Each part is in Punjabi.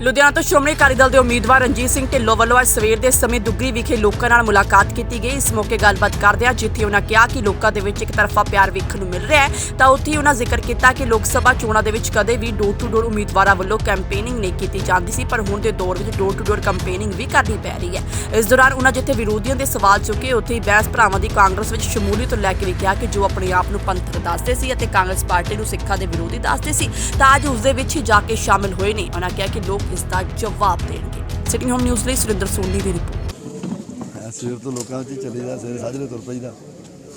ਲੁਧਿਆਣਾ ਤੋਂ ਸ਼੍ਰੋਮਣੀ ਅਕਾਲੀ ਦਲ ਦੇ ਉਮੀਦਵਾਰ ਰਣਜੀਤ ਸਿੰਘ ਢਿੱਲੋਂ ਵੱਲੋਂ ਅੱਜ ਸਵੇਰ ਦੇ ਸਮੇਂ ਦੁੱਗਰੀ ਵਿਖੇ ਲੋਕਾਂ ਨਾਲ ਮੁਲਾਕਾਤ ਕੀਤੀ ਗਈ। ਇਸ ਮੌਕੇ ਗੱਲਬਾਤ ਕਰਦਿਆਂ ਜਿੱਥੇ ਉਹਨਾਂ ਕਿਹਾ ਕਿ ਲੋਕਾਂ ਦੇ ਵਿੱਚ ਇੱਕ ਤਰਫਾ ਪਿਆਰ ਵੇਖਣ ਨੂੰ ਮਿਲ ਰਿਹਾ ਹੈ, ਤਾਂ ਉੱਥੇ ਹੀ ਉਹਨਾਂ ਜ਼ਿਕਰ ਕੀਤਾ ਕਿ ਲੋਕ ਸਭਾ ਚੋਣਾਂ ਦੇ ਵਿੱਚ ਕਦੇ ਵੀ ਡੋਰ ਟੂ ਡੋਰ ਉਮੀਦਵਾਰਾਂ ਵੱਲੋਂ ਕੈਂਪੇਨਿੰਗ ਨਹੀਂ ਕੀਤੀ ਜਾਂਦੀ ਸੀ, ਪਰ ਹੁਣ ਦੇ ਦੌਰ ਵਿੱਚ ਡੋਰ ਟੂ ਡੋਰ ਕੈਂਪੇਨਿੰਗ ਵੀ ਕਰਨੀ ਪੈ ਰਹੀ ਹੈ। ਇਸ ਦੌਰਾਨ ਉਹਨਾਂ ਜਿੱਥੇ ਵਿਰੋਧੀਆਂ ਦੇ ਸਵਾਲ ਚੁੱਕੇ, ਉੱਥੇ ਹੀ ਬਹਿਸ ਭਰਾਵਾਂ ਦੀ ਕਾਂਗਰਸ ਵਿੱਚ ਸ਼ਮੂਲੀਅਤ ਲੈ ਕੇ ਵੀ ਕਿਹਾ ਕਿ ਜੋ ਆਪਣੇ ਆਪ ਨੂੰ ਪੰਥਕ ਦੱਸਦੇ ਸੀ ਅਤੇ ਕਾਂਗਰਸ ਪਾਰਟੀ ਨੂੰ ਸਿੱਖਾਂ ਦੇ ਵਿਰੋਧੀ ਦੱਸਦੇ ਸੀ, ਤਾਂ ਅੱਜ ਉਸ ਦੇ ਵਿੱਚ ਹੀ ਜਾ ਕੇ ਸ਼ਾਮਿਲ ਹੋਏ ਨੇ। ਉਹਨਾਂ ਕਿਹਾ ਕਿ ਲੋਕ ਇਸ ਦਾ ਜਵਾਬ ਦੇਣਗੇ। ਸਿਟਿੰਗ ਹੋਮ ਨਿਊਜ਼ ਲਈ ਸੁਰਿੰਦਰ ਸੋਨੀ ਦੀ ਰਿਪੋਰਟ। ਐ ਸਵੇਰ ਤੋਂ ਲੋਕਾਂ ਵਿੱਚ ਹੀ ਚੱਲੀਦਾ ਸਵੇਰੇ ਸਾਜਰੇ ਤੁਰ ਪਈਦਾ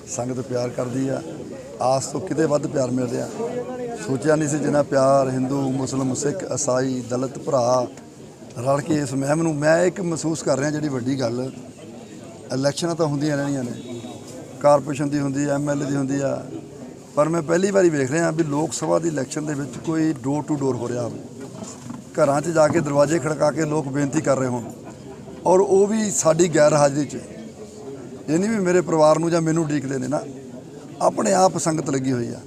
ਸੰਗਤ ਪਿਆਰ ਕਰਦੀ ਆ। ਆਸ ਤੋਂ ਕਿਤੇ ਵੱਧ ਪਿਆਰ ਮਿਲ ਰਿਹਾ ਸੋਚਿਆ ਨਹੀਂ ਸੀ ਜਿੰਨਾ ਪਿਆਰ ਹਿੰਦੂ, ਮੁਸਲਮ, ਸਿੱਖ, ਈਸਾਈ, ਦਲਿਤ ਭਰਾ ਰਲ ਕੇ ਇਸ ਮਹਿਮ ਨੂੰ। ਮੈਂ ਇੱਕ ਮਹਿਸੂਸ ਕਰ ਰਿਹਾ ਜਿਹੜੀ ਵੱਡੀ ਗੱਲ, ਇਲੈਕਸ਼ਨਾਂ ਤਾਂ ਹੁੰਦੀਆਂ ਰਹਿਣੀਆਂ ਨੇ। ਕਾਰਪੋਰੇਸ਼ਨ ਦੀ ਹੁੰਦੀ ਐ ਐਮਐਲਏ ਦੀ ਹੁੰਦੀ ਆ। ਪਰ ਮੈਂ ਪਹਿਲੀ ਵਾਰੀ ਵੇਖ ਰਿਹਾ ਵੀ ਲੋਕ ਸਭਾ ਦੀ ਇਲੈਕਸ਼ਨ ਦੇ ਵਿੱਚ ਕੋਈ ਡੋਰ ਟੂ ਡੋਰ ਹੋ ਰਿਹਾ ਹੋਵੇ। ਘਰਾਂ 'ਚ ਜਾ ਕੇ ਦਰਵਾਜ਼ੇ ਖੜਕਾ ਕੇ ਲੋਕ ਬੇਨਤੀ ਕਰ ਰਹੇ ਹੋਣ। ਔਰ ਉਹ ਵੀ ਸਾਡੀ ਗੈਰ ਹਾਜ਼ਰੀ 'ਚ। ਇਹ ਨਹੀਂ ਵੀ ਮੇਰੇ ਪਰਿਵਾਰ ਨੂੰ ਜਾਂ ਮੈਨੂੰ ਉਡੀਕਦੇ ਨੇ ਨਾ, ਆਪਣੇ ਆਪ ਸੰਗਤ ਲੱਗੀ ਹੋਈ ਆ।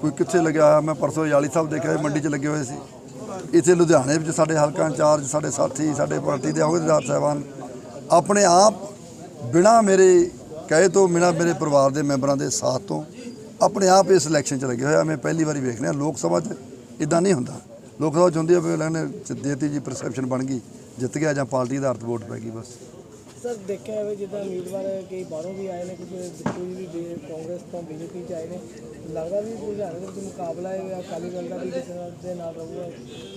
ਕੋਈ ਕਿੱਥੇ ਲੱਗਿਆ ਹੋਇਆ, ਮੈਂ ਪਰਸੋਂ ਯਾਲੀ ਸਾਹਿਬ ਦੇਖਿਆ ਮੰਡੀ 'ਚ ਲੱਗੇ ਹੋਏ ਸੀ। ਇੱਥੇ ਲੁਧਿਆਣੇ ਵਿੱਚ ਸਾਡੇ ਹਲਕਾ ਇੰਚਾਰਜ, ਸਾਡੇ ਸਾਥੀ, ਸਾਡੇ ਪਾਰਟੀ ਦੇ ਅਹੁਦੇਦਾਰ ਸਾਹਿਬਾਨ, ਆਪਣੇ ਆਪ ਬਿਨਾ ਮੇਰੇ ਕਹੇ ਤੋਂ, ਬਿਨਾ ਮੇਰੇ ਪਰਿਵਾਰ ਦੇ ਮੈਂਬਰਾਂ ਦੇ ਸਾਥ ਤੋਂ, ਆਪਣੇ ਆਪ ਇਸ ਇਲੈਕਸ਼ਨ 'ਚ ਲੱਗੇ ਹੋਇਆ ਮੈਂ ਪਹਿਲੀ ਵਾਰੀ ਵੇਖ ਰਿਹਾ, ਲੋਕ ਸਭਾ 'ਚ ਇਦਾਂ ਨਹੀਂ ਹੁੰਦਾ। ਲੋਕ ਸਭਾ 'ਚ ਹੁੰਦੀ ਆ ਵੀ ਲੈਣੇ ਦੇਤੀ ਜੀ ਪਰਸੈਪਸ਼ਨ ਬਣ ਗਈ ਜਿੱਤ ਗਿਆ ਜਾਂ ਪਾਰਟੀ ਆਧਾਰਿਤ ਵੋਟ ਪੈ ਗਈ ਬਸ। ਸਰ ਦੇਖਿਆ ਜਾਵੇ ਜਿੱਦਾਂ ਉਮੀਦਵਾਰ ਕਈ ਬਾਹਰੋਂ ਵੀ ਆਏ ਨੇ ਕੁਝ ਬਿੱਟੂ ਜੀ ਵੀ ਬੀ- ਕਾਂਗਰਸ ਤੋਂ ਬੀਜੇਪੀ ਚ ਆਏ ਨੇ ਲੱਗਦਾ ਵੀ ਲੁਧਿਆਣੇ ਦੇ ਵਿੱਚ ਮੁਕਾਬਲਾ ਹੈ ਅਕਾਲੀ ਦਲ ਦਾ ਵੀ ਕਿਸੇ ਨਾਲ ਦੇ ਨਾਲ ਰਹੂਗਾ?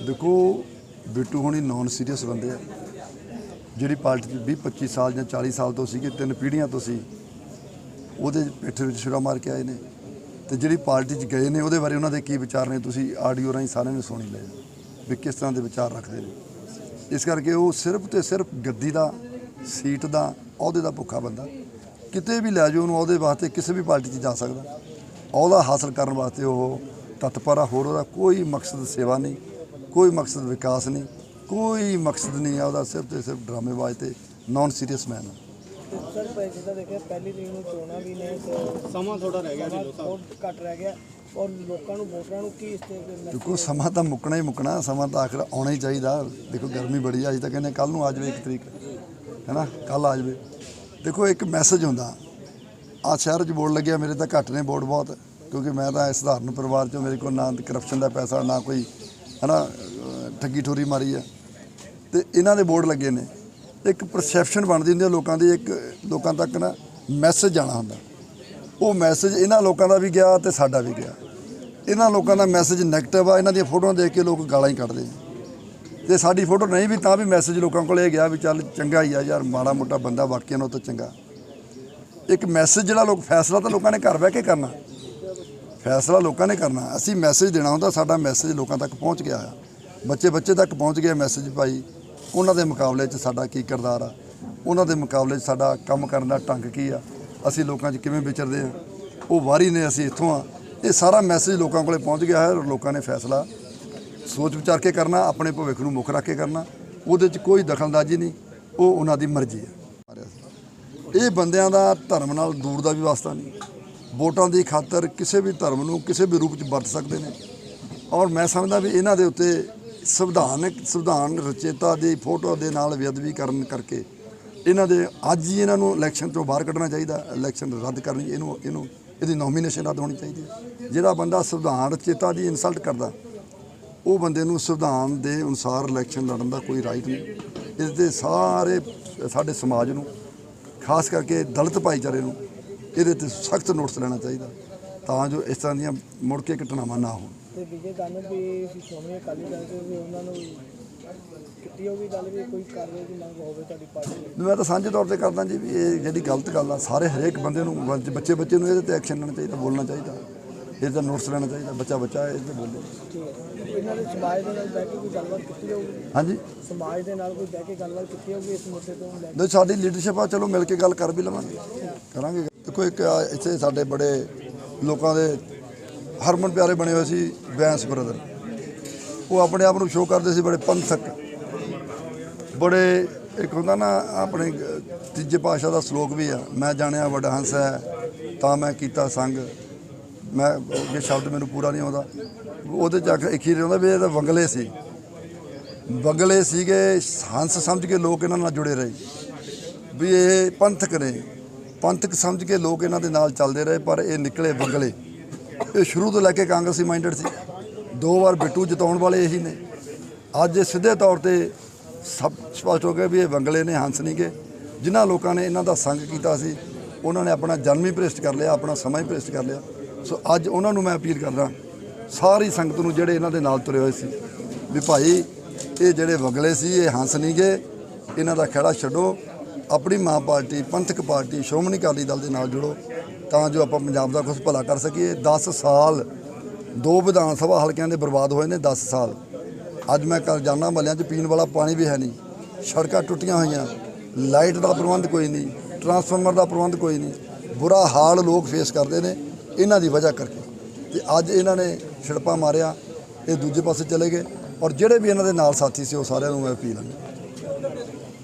ਦੇਖੋ ਬਿੱਟੂ ਹੋਣੀ ਨੌਨ ਸੀਰੀਅਸ ਬੰਦੇ ਆ। ਜਿਹੜੀ ਪਾਰਟੀ 'ਚ 20 25 ਸਾਲ ਜਾਂ 40 ਸਾਲ ਤੋਂ ਸੀਗੇ ਤਿੰਨ ਪੀੜ੍ਹੀਆਂ ਤੋਂ ਸੀ ਉਹਦੇ ਪਿੱਠ ਵਿੱਚ ਛੁਰਾ ਮਾਰ ਕੇ ਆਏ ਨੇ। ਤੇ ਜਿਹੜੀ ਪਾਰਟੀ 'ਚ ਗਏ ਨੇ, ਉਹਦੇ ਬਾਰੇ ਉਹਨਾਂ ਦੇ ਕੀ ਵਿਚਾਰ ਨੇ? ਤੁਸੀਂ ਆਡੀਓ ਰਾਹੀਂ ਸਾਰਿਆਂ ਨੇ ਸੁਣੀ ਲਏ। ਵੀ ਕਿਸ ਤਰ੍ਹਾਂ ਦੇ ਵਿਚਾਰ ਰੱਖਦੇ ਨੇ? ਇਸ ਕਰਕੇ ਉਹ ਸਿਰਫ ਤੇ ਸਿਰਫ ਗੱਦੀ ਦਾ, ਸੀਟ ਦਾ, ਅਹੁਦੇ ਦਾ ਭੁੱਖਾ ਬੰਦਾ। ਕਿਤੇ ਵੀ ਲੈ ਜਾਓ ਉਹਨੂੰ ਉਹਦੇ ਵਾਸਤੇ ਕਿਸੇ ਵੀ ਪਾਰਟੀ 'ਚ ਜਾ ਸਕਦਾ। ਅਹੁਦਾ ਹਾਸਲ ਕਰਨ ਵਾਸਤੇ ਉਹ ਤਤਪਰ ਆ ਹੋਰ ਉਹਦਾ ਕੋਈ ਮਕਸਦ ਸੇਵਾ ਨਹੀਂ, ਕੋਈ ਮਕਸਦ ਵਿਕਾਸ ਨਹੀਂ, ਕੋਈ ਮਕਸਦ ਨਹੀਂ ਆ ਉਹਦਾ ਸਿਰਫ ਤੇ ਸਿਰਫ ਡਰਾਮੇਬਾਜ਼ ਤੇ ਨਾਨ ਸੀਰੀਅਸ ਮੈਨ ਆ। ਸਰ ਪ- ਜਿੱਦਾਂ ਦੇਖਿਆ ਪਹਿਲੀ ਤਰੀਕ ਨੂੰ ਚੋਣਾਂ ਵੀ ਨੇ ਸਮਾਂ ਥੋੜਾ ਰਹਿ ਗਿਆ ਜੀ ਬਹੁਤ ਘੱਟ ਰਹਿ ਗਿਆ। ਔਰ ਲੋਕਾਂ ਨੂੰ ਵੋਟਰਾਂ ਨੂੰ ਕੀ ਇਸ ਤੇ ਦੇਖੋ ਸਮਾਂ ਤਾਂ ਮੁੱਕਣਾ ਹੀ ਮੁੱਕਣਾ ਸਮਾਂ ਤਾਂ ਆਖਰ ਆਉਣਾ ਹੀ ਚਾਹੀਦਾ। ਦੇਖੋ ਗਰਮੀ ਬੜੀ ਆ ਅੱਜ ਤਾਂ ਕਹਿੰਦੇ ਕੱਲ ਨੂੰ ਆ ਜਾਵੇ ਇੱਕ ਤਰੀਕ ਹੈਨਾ ਕੱਲ ਆ ਜਾਵੇ। ਦੇਖੋ ਇੱਕ ਮੈਸੇਜ ਹੁੰਦਾ। ਆ ਸ਼ਹਿਰ 'ਚ ਬੋਰਡ ਲੱਗਿਆ ਮੇਰੇ ਤਾਂ ਘੱਟ ਨੇ ਬੋਰਡ ਬਹੁਤ ਕਿਉਂਕਿ ਮੈਂ ਤਾਂ ਇਸ ਸਧਾਰਨ ਪਰਿਵਾਰ 'ਚੋਂ ਮੇਰੇ ਕੋਲ ਨਾ ਕਰਪਸ਼ਨ ਦਾ ਪੈਸਾ ਨਾ ਕੋਈ ਹੈਨਾ ਠੱਗੀ ਠੋਰੀ ਮਾਰੀ ਆ। ਤੇ ਇਹਨਾਂ ਦੇ ਬੋਰਡ ਲੱਗੇ ਨੇ। ਇੱਕ ਪਰਸੈਪਸ਼ਨ ਬਣਦੀ ਹੁੰਦੀ ਹੈ ਲੋਕਾਂ ਦੀ, ਇੱਕ ਲੋਕਾਂ ਤੱਕ ਨਾ ਮੈਸੇਜ ਜਾਣਾ ਹੁੰਦਾ। ਉਹ ਮੈਸੇਜ ਇਹਨਾਂ ਲੋਕਾਂ ਦਾ ਵੀ ਗਿਆ ਤੇ ਸਾਡਾ ਵੀ ਗਿਆ। ਇਹਨਾਂ ਲੋਕਾਂ ਦਾ ਮੈਸੇਜ ਨੈਗੇਟਿਵ ਆ, ਇਹਨਾਂ ਦੀਆਂ ਫੋਟੋਆਂ ਦੇਖ ਕੇ ਲੋਕ ਗਾਲਾਂ ਹੀ ਕੱਢਦੇ ਆ। ਤੇ ਸਾਡੀ ਫੋਟੋ ਨਹੀਂ ਵੀ ਤਾਂ ਵੀ ਮੈਸੇਜ ਲੋਕਾਂ ਕੋਲ ਇਹ ਗਿਆ ਵੀ ਚੱਲ ਚੰਗਾ ਹੀ ਆ ਯਾਰ, ਮਾੜਾ ਮੋਟਾ ਬੰਦਾ ਵਾਕਿਆ ਨਾਲੋਂ ਤਾਂ ਚੰਗਾ। ਇੱਕ ਮੈਸੇਜ ਜਿਹੜਾ ਲੋਕ, ਫੈਸਲਾ ਤਾਂ ਲੋਕਾਂ ਨੇ ਘਰ ਬਹਿ ਕੇ ਕਰਨਾ। ਫੈਸਲਾ ਲੋਕਾਂ ਨੇ ਕਰਨਾ। ਅਸੀਂ ਮੈਸੇਜ ਦੇਣਾ ਹੁੰਦਾ, ਸਾਡਾ ਮੈਸੇਜ ਲੋਕਾਂ ਤੱਕ ਪਹੁੰਚ ਗਿਆ ਆ। ਬੱਚੇ ਬੱਚੇ ਤੱਕ ਪਹੁੰਚ ਗਿਆ ਮੈਸੇਜ ਭਾਈ। ਉਹਨਾਂ ਦੇ ਮੁਕਾਬਲੇ 'ਚ ਸਾਡਾ ਕੀ ਕਿਰਦਾਰ ਆ? ਉਹਨਾਂ ਦੇ ਮੁਕਾਬਲੇ 'ਚ ਸਾਡਾ ਕੰਮ ਕਰਨ ਦਾ ਢੰਗ ਕੀ ਆ? ਅਸੀਂ ਲੋਕਾਂ 'ਚ ਕਿਵੇਂ ਵਿਚਰਦੇ ਆ? ਉਹ ਵਾਰੀ ਨੇ ਅਸੀਂ ਇੱਥੋਂ ਆ। ਇਹ ਸਾਰਾ ਮੈਸੇਜ ਲੋਕਾਂ ਕੋਲੇ ਪਹੁੰਚ ਗਿਆ ਹੈ ਔਰ ਲੋਕਾਂ ਨੇ ਫੈਸਲਾ ਸੋਚ ਵਿਚਾਰ ਕੇ ਕਰਨਾ, ਆਪਣੇ ਭਵਿੱਖ ਨੂੰ ਮੁੱਖ ਰੱਖ ਕੇ ਕਰਨਾ। ਉਹਦੇ 'ਚ ਕੋਈ ਦਖਲਅੰਦਾਜ਼ੀ ਨਹੀਂ। ਉਹ ਉਹਨਾਂ ਦੀ ਮਰਜ਼ੀ ਹੈ ਇਹ ਬੰਦਿਆਂ ਦਾ ਧਰਮ ਨਾਲ ਦੂਰ ਦਾ ਵੀ ਵਾਸਤਾ ਨਹੀਂ। ਵੋਟਾਂ ਦੀ ਖਾਤਰ ਕਿਸੇ ਵੀ ਧਰਮ ਨੂੰ ਕਿਸੇ ਵੀ ਰੂਪ 'ਚ ਵਰਤ ਸਕਦੇ ਨੇ। ਔਰ ਮੈਂ ਸਮਝਦਾ ਵੀ ਇਹਨਾਂ ਦੇ ਉੱਤੇ ਸੰਵਿਧਾਨਕ ਸੰਵਿਧਾਨ ਰਚੇਤਾ ਦੀ ਫੋਟੋ ਦੇ ਨਾਲ ਬੇਅਦਬੀ ਕਰਨ ਕਰਕੇ ਇਹਨਾਂ ਦੇ ਅੱਜ ਹੀ ਇਹਨਾਂ ਨੂੰ ਇਲੈਕਸ਼ਨ ਤੋਂ ਬਾਹਰ ਕੱਢਣਾ ਚਾਹੀਦਾ, ਇਲੈਕਸ਼ਨ ਰੱਦ ਕਰਨੀ, ਇਹਨੂੰ ਇਹਨੂੰ, ਇਹਦੀ ਨੋਮੀਨੇਸ਼ਨ ਰੱਦ ਹੋਣੀ ਚਾਹੀਦੀ ਹੈ। ਜਿਹੜਾ ਬੰਦਾ ਸੰਵਿਧਾਨ ਰਚੇਤਾ ਦੀ ਇਨਸਲਟ ਕਰਦਾ, ਉਹ ਬੰਦੇ ਨੂੰ ਸੰਵਿਧਾਨ ਦੇ ਅਨੁਸਾਰ ਇਲੈਕਸ਼ਨ ਲੜਨ ਦਾ ਕੋਈ ਰਾਈਟ ਨਹੀਂ। ਇਸ ਦੇ ਸਾਰੇ ਸਾਡੇ ਸਮਾਜ ਨੂੰ, ਖਾਸ ਕਰਕੇ ਦਲਿਤ ਭਾਈਚਾਰੇ ਨੂੰ, ਇਹਦੇ ਤੇ ਸਖਤ ਨੋਟਿਸ ਲੈਣਾ ਚਾਹੀਦਾ, ਤਾਂ ਜੋ ਇਸ ਤਰ੍ਹਾਂ ਦੀਆਂ ਮੁੜ ਕੇ ਘਟਨਾਵਾਂ ਨਾ ਹੋਣ। ਤੇ ਵਿਜੇ ਦਾਨਵ ਵੀ ਸ਼੍ਰੋਮਣੀ ਅਕਾਲੀ ਦਲ ਦੇ ਵੀ ਉਹਨਾਂ ਨੂੰ ਕੀਤੀ ਹੋਗੀ ਗੱਲ ਵੀ ਕੋਈ ਕਾਰਵਾਈ ਦੀ ਮੰਗ ਹੋਵੇ ਤੁਹਾਡੀ ਪਾਰਟੀ ਦੀ ਮੈਂ ਤਾਂ ਸਾਂਝੇ ਤੌਰ ਤੇ ਕਰਦਾ ਜੀ ਵੀ ਇਹ ਜਿਹੜੀ ਗਲਤ ਗੱਲ ਆ ਸਾਰੇ ਹਰੇਕ ਬੰਦੇ ਨੂੰ ਬੱਚ- ਬੱਚੇ ਬੱਚੇ ਨੂੰ ਇਹਦੇ ਤੇ ਐਕਸ਼ਨ ਲੈਣਾ ਚਾਹੀਦਾ ਬੋਲਣਾ ਚਾਹੀਦਾ। ਇਹਦੇ ਤੇ ਨੋਟਿਸ ਲੈਣਾ ਚਾਹੀਦਾ ਬੱਚਾ ਬੱਚਾ ਇਹਦੇ ਤੇ ਬੋਲੇ। ਠੀਕ ਹੈ ਇਹਨਾਂ ਦੇ ਸਮਾਜ ਦੇ ਨਾਲ ਬਹਿ ਕੇ ਕੋਈ ਗੱਲਬਾਤ ਕੀਤੀ ਜਾਊਗੀ ਹਾਂਜੀ। ਸਮਾਜ ਦੇ ਨਾਲ ਕੋਈ ਬਹਿ ਕੇ ਗੱਲਬਾਤ ਕੀਤੀ ਜਾਊਗੀ ਇਸ ਮੁੱਦੇ ਤੋਂ ਲੈ ਕੇ? ਜੋ ਸਾਡੀ ਲੀਡਰਸ਼ਿਪ ਆ ਚਲੋ ਮਿਲ ਕੇ ਗੱਲ ਕਰ ਵੀ ਲਵਾਂਗੇ। ਕਰਾਂਗੇ। ਦੇਖੋ ਇੱਕ ਆ ਇੱਥੇ ਸਾਡੇ ਬੜੇ ਲੋਕਾਂ ਦੇ ਹਰਮਨ ਪਿਆਰੇ ਬਣੇ ਹੋਏ ਸੀ। ਬੈਂਸ ਬ੍ਰਦਰ ਉਹ ਆਪਣੇ ਆਪ ਨੂੰ ਸ਼ੋਅ ਕਰਦੇ ਸੀ ਬੜੇ ਪੰਥਕ। ਬੜੇ ਇੱਕ ਹੁੰਦਾ ਨਾ, ਆਪਣੇ ਤੀਜੇ ਪਾਸ਼ਾ ਦਾ ਸ਼ਲੋਕ ਵੀ ਆ, ਮੈਂ ਜਾਣਿਆ ਵੱਡਾ ਹੰਸ ਹੈ, ਤਾਂ ਮੈਂ ਕੀਤਾ ਸੰਗ। ਮੈਂ, ਇਹ ਸ਼ਬਦ ਮੈਨੂੰ ਪੂਰਾ ਨਹੀਂ ਆਉਂਦਾ। ਉਹਦੇ ਚ ਆਖ- ਇੱਕ ਹੀ ਆਉਂਦਾ ਵੀ ਇਹ ਤਾਂ ਵੰਗਲੇ ਸੀ। ਬਗਲੇ ਸੀਗੇ, ਹੰਸ ਸਮਝ ਕੇ ਲੋਕ ਇਹਨਾਂ ਨਾਲ ਜੁੜੇ ਰਹੇ। ਵੀ ਇਹ ਪੰਥਕ ਨੇ। ਪੰਥਕ ਸਮਝ ਕੇ ਲੋਕ ਇਹਨਾਂ ਦੇ ਨਾਲ ਚੱਲਦੇ ਰਹੇ, ਪਰ ਇਹ ਨਿਕਲੇ ਬਗਲੇ ਇਹ ਸ਼ੁਰੂ ਤੋਂ ਲੈ ਕੇ ਕਾਂਗਰਸੀ ਮਾਈਂਡਡ ਸੀ। ਦੋ ਵਾਰ ਬਿੱਟੂ ਜਿਤਾਉਣ ਵਾਲੇ ਇਹੀ ਨੇ। ਅੱਜ ਇਹ ਸਿੱਧੇ ਤੌਰ ਤੇ ਸਭ ਸਪਸ਼ਟ ਹੋ ਗਿਆ ਵੀ ਇਹ ਬੰਗਲੇ ਨੇ, ਹੰਸ ਨਹੀਂ ਗਏ। ਜਿਨ੍ਹਾਂ ਲੋਕਾਂ ਨੇ ਇਹਨਾਂ ਦਾ ਸੰਗ ਕੀਤਾ ਸੀ, ਉਹਨਾਂ ਨੇ ਆਪਣਾ ਜਨਮ ਹੀ ਭ੍ਰਿਸ਼ਟ ਕਰ ਲਿਆ, ਆਪਣਾ ਸਮਾਂ ਹੀ ਭ੍ਰਿਸ਼ਟ ਕਰ ਲਿਆ। ਸੋ ਅੱਜ ਉਹਨਾਂ ਨੂੰ ਮੈਂ ਅਪੀਲ ਕਰਦਾ, ਸਾਰੀ ਸੰਗਤ ਨੂੰ ਜਿਹੜੇ ਇਹਨਾਂ ਦੇ ਨਾਲ ਤੁਰੇ ਹੋਏ ਸੀ, ਵੀ ਭਾਈ ਇਹ ਜਿਹੜੇ ਵਗਲੇ ਸੀ, ਇਹ ਹੰਸ ਨਹੀਂ ਗਏ, ਇਹਨਾਂ ਦਾ ਖੜਾ ਛੱਡੋ, ਆਪਣੀ ਮਾਂ ਪਾਰਟੀ, ਪੰਥਕ ਪਾਰਟੀ, ਸ਼੍ਰੋਮਣੀ ਅਕਾਲੀ ਦਲ ਦੇ ਨਾਲ ਜੁੜੋ, ਤਾਂ ਜੋ ਆਪਾਂ ਪੰਜਾਬ ਦਾ ਕੁਝ ਭਲਾ ਕਰ ਸਕੀਏ। 10 ਸਾਲ ਦੋ ਵਿਧਾਨ ਸਭਾ ਹਲਕਿਆਂ ਦੇ ਬਰਬਾਦ ਹੋਏ ਨੇ 10 ਸਾਲ। ਅੱਜ ਮੈਂ ਕੱਲ ਜਾਣਾ ਮਹੱਲਿਆਂ 'ਚ, ਪੀਣ ਵਾਲਾ ਪਾਣੀ ਵੀ ਹੈ ਨਹੀਂ। ਸੜਕਾਂ ਟੁੱਟੀਆਂ ਹੋਈਆਂ। ਲਾਈਟ ਦਾ ਪ੍ਰਬੰਧ ਕੋਈ ਨਹੀਂ। ਟਰਾਂਸਫਾਰਮਰ ਦਾ ਪ੍ਰਬੰਧ ਕੋਈ ਨਹੀਂ। ਬੁਰਾ ਹਾਲ ਲੋਕ ਫੇਸ ਕਰਦੇ ਨੇ ਇਹਨਾਂ ਦੀ ਵਜ੍ਹਾ ਕਰਕੇ। ਤੇ ਅੱਜ ਇਹਨਾਂ ਨੇ ਛਿੜਪਾ ਮਾਰਿਆ, ਇਹ ਦੂਜੇ ਪਾਸੇ ਚਲੇ ਗਏ। ਔਰ ਜਿਹੜੇ ਵੀ ਇਹਨਾਂ ਦੇ ਨਾਲ ਸਾਥੀ ਸੀ, ਉਹ ਸਾਰਿਆਂ ਨੂੰ ਮੈਂ ਅਪੀਲ ਹੈ